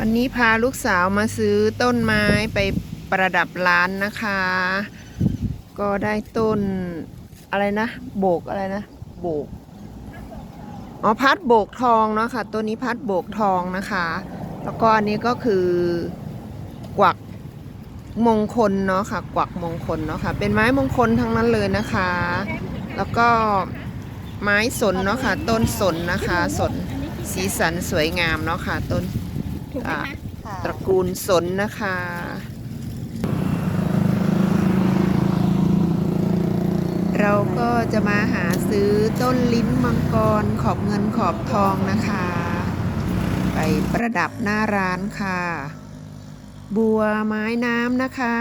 วันนี้พาลูกสาวมาซื้อต้นไม้ไปประดับร้านนะคะ ก็ได้ต้นอะไรนะ โบกอะไรนะ โบก อ๋อพัดโบกทองเนาะค่ะต้นนี้พัดโบกทองนะคะ แล้วก็อันนี้ก็คือกวักมงคลเนาะค่ะ กวักมงคลเนาะค่ะ เป็นไม้มงคลทั้งนั้นเลยนะคะ แล้วก็ไม้สนเนาะค่ะ ต้นสนนะคะ สนสีสันสวยงามเนาะค่ะต้น ถูกไหมอ่าคะตระกูลสนนะคะ เราก็จะมาหาซื้อต้นลิ้นมังกรขอบเงินขอบทองนะคะ ไปประดับหน้าร้านค่ะ บัวไม้น้ำนะคะ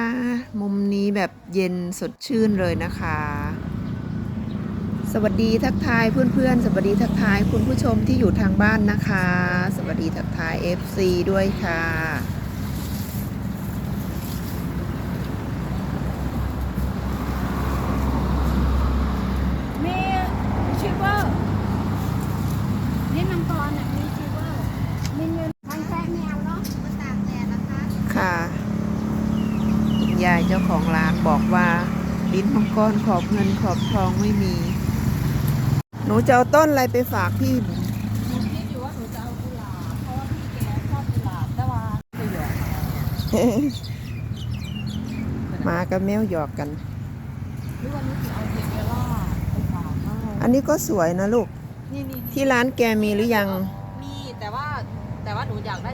มุมนี้แบบเย็นสดชื่นเลยนะคะ สวัสดีทักทายเพื่อนๆ สวัสดีทักทายคุณผู้ชมที่อยู่ทางบ้านนะคะ สวัสดีทักทาย FC ด้วยค่ะ มีชิเวอร์นี่มังกรอะมีชิเวอร์มีเงินทางแท้ไม่เอาเนาะมาตากแดดนะคะค่ะคุณยายเจ้าของร้านบอกว่า ลิ้นมังกรขอบเงินขอบทองไม่มี หนูจะเอาต้นอะไรไปฝากพี่หนูคิดอยู่ว่าหนูจะเอากุหลาบเพราะว่าพี่แกชอบกุหลาบแต่ว่าประโยชน์มากับแมวหยอกกัน หรือว่าหนูจะเอาเทเบล่าไปฝากให้อันนี้ก็สวยนะลูกนี่นี่ที่ร้านแกมีหรือยัง มีแต่ว่าแต่ว่าหนูอยากได้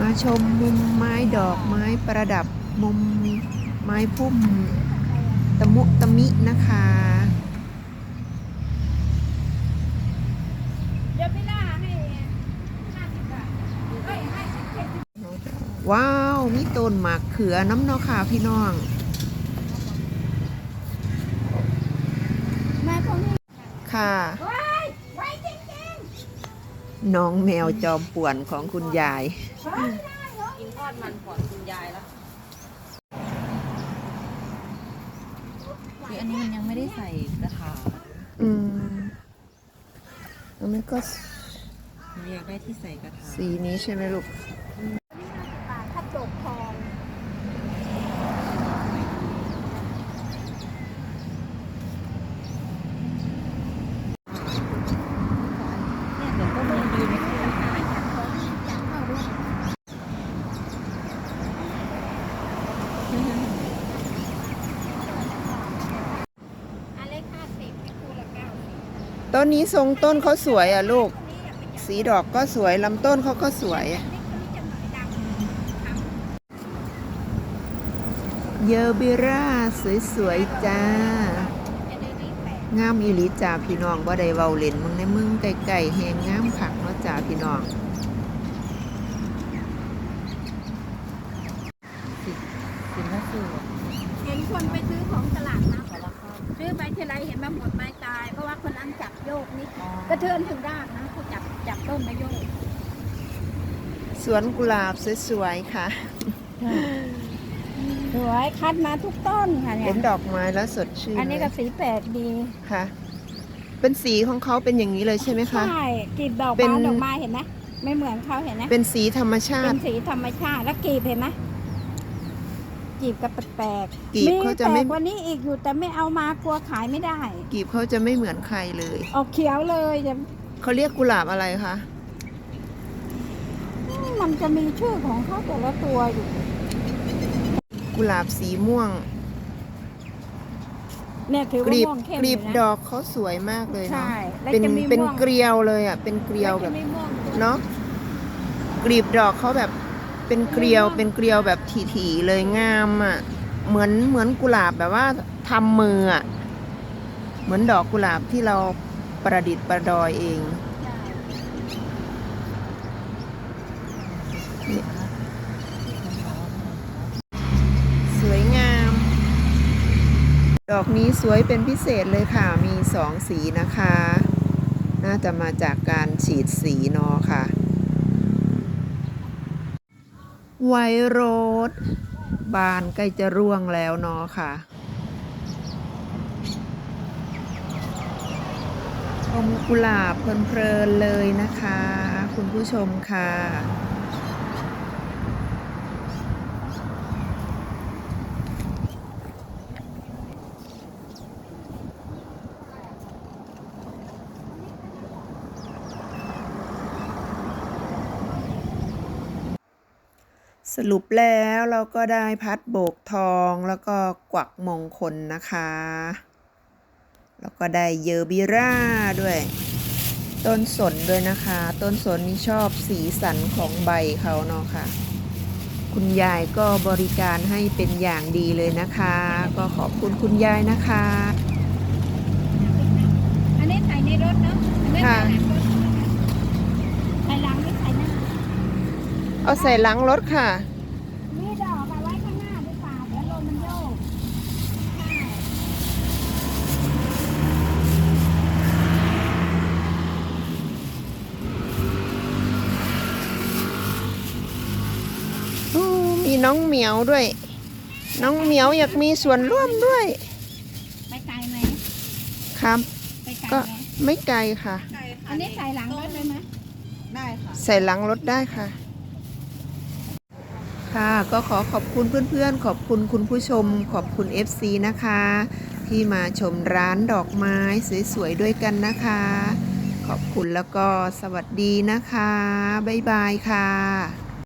มาชมมุมไม้ดอกไม้ประดับมุมไม้พุ่มตะมุตะมินะคะเดี๋ยวพี่ล่าให้ห้าสิบาทเฮ้ยให้สิบเจ็ดสิบว้าว มีต้นหมากเขือน้ำนอค่ะพี่น้องค่ะน้องแมวจอมป่วนของคุณยายๆเฮ้ยไม่ได้เหรอกินทอดมันก่อนคุณยายแล้ว คืออันนี้มันยังไม่ได้ใส่กระถางอืมอันนี้ก็หนูอยากได้ที่ใส่กระถางสีนี้ใช่ไหมลูก ถ้าโดกทองเนี่ยเดี๋ยวก็มายืนในที่ขายจากของจากเข้าด้วย อันเล็กห้าสิบคูละเก้าสิบ ต้นนี้ทรงต้นเขาสวยอะลูก สีดอกก็สวยลำต้นเขาก็สวยอะนี่คนนี้จะหน่อยเยอบิราสวยๆจ้างามอีหลีจ่าพี่น้องบ่ได้เว้าเล่นมึงในมึงไก่ๆแหงงามคักเนาะจ่าพี่น้องสินละสูเห็นคนไปซื้อของตลาดนะซื้อไปทีไรเห็นมาหมดไหม เทือนถึงรากนะเขาจับจับต้นมาโยกสวนกุหลาบสวยๆค่ะ สวยคัดมาทุกต้นค่ะเนี่เห็ยนดอกไม้แล้วสดชื่นอันนี้ก็เลยสีแปลกดีค่ะ เป็นสีของเขาเป็นอย่างนี้เลยใช่ไหมคะ ใช่กลีบดอกเป็นบานดอกไม้เห็นไหมไม่เหมือนเขาเห็นไหมเป็นสีธรรมชาเป็ตินสีธรรมชาติแล้วกลีบเห็นไหม กลีบก็แปลกๆกลีบเขาจะไม่ แปลกกว่านี้อีกอยู่แต่ไม่เอามากลัวขายไม่ได้กีบเขาจะไม่เหมือนใครเลยออกเขียวเลยจะเขาเรียกกุหลาบอะไรคะมันจะมีชื่อของเขาแต่ละตัวอยู่กุหลาบสีม่วงเนี่ยถือกว่าลีบม่วงเข้มกลีบอยู่ดนะอกเขาสวยมากเลยเนาะใช่แล้วเป็นจะมีเป็นม่วงเกลียวเลยอะเป็นเกลียวแบบแล้จะมีม่วงตัวเนาะกลีบดอกเขาแบบ เป็นเกลียวเป็นเกลียวแบบถี่ๆเลยงามอะเหมือนเหมือนกุหลาบแบบว่าทำมืออะเหมือนดอกกุหลาบที่เราประดิษฐ์ประดอยเองสวยงาม ดอกนี้สวยเป็นพิเศษเลยค่ะ มีสองสีนะคะ น่าจะมาจากการฉีดสีเนอค่ะ ไวโรสบานใกล้จะร่วงแล้วเนาะค่ะชมกุหลาบเพลินๆเลยนะคะ คุณผู้ชมค่ะ สรุปแล้วเราก็ได้พัดโบกทองแล้วก็กวักมงคลนะคะ แล้วก็ได้เยอร์บิร่าด้วย ต้นสนด้วยนะคะ ต้นสนนี่ชอบสีสันของใบเขาเนาะค่ะ คุณยายก็บริการให้เป็นอย่างดีเลยนะคะ ก็ขอบคุณคุณยายนะคะ อันนี้ใส่ในรถเนาะอันนี้ค่ะ ใส่หลังรถใส่หลังหรือใส่หน้า เอาใส่หลังรถค่ะมีดอกเอาไว้ข้างหน้าหรือเปล่าเดี๋ยวลมมันโยกใช่อู้มีน้องเหมียวด้วย น้องเหมียวอยากมีส่วนร่วมด้วยไปไกลไหมครับ ไปไกลก็ไหมไม่ไกลค่ะ อันนี้ใส่หลังรถเลยไหมได้ค่ะ ใส่หลังรถได้ค่ะ ค่ะก็ขอขอบคุณเพื่อนๆ ขอบคุณคุณผู้ชม ขอบคุณ FC นะคะ ที่มาชมร้านดอกไม้สวยๆด้วยกันนะคะ ขอบคุณแล้วก็สวัสดีนะคะ บ๊ายบายค่ะ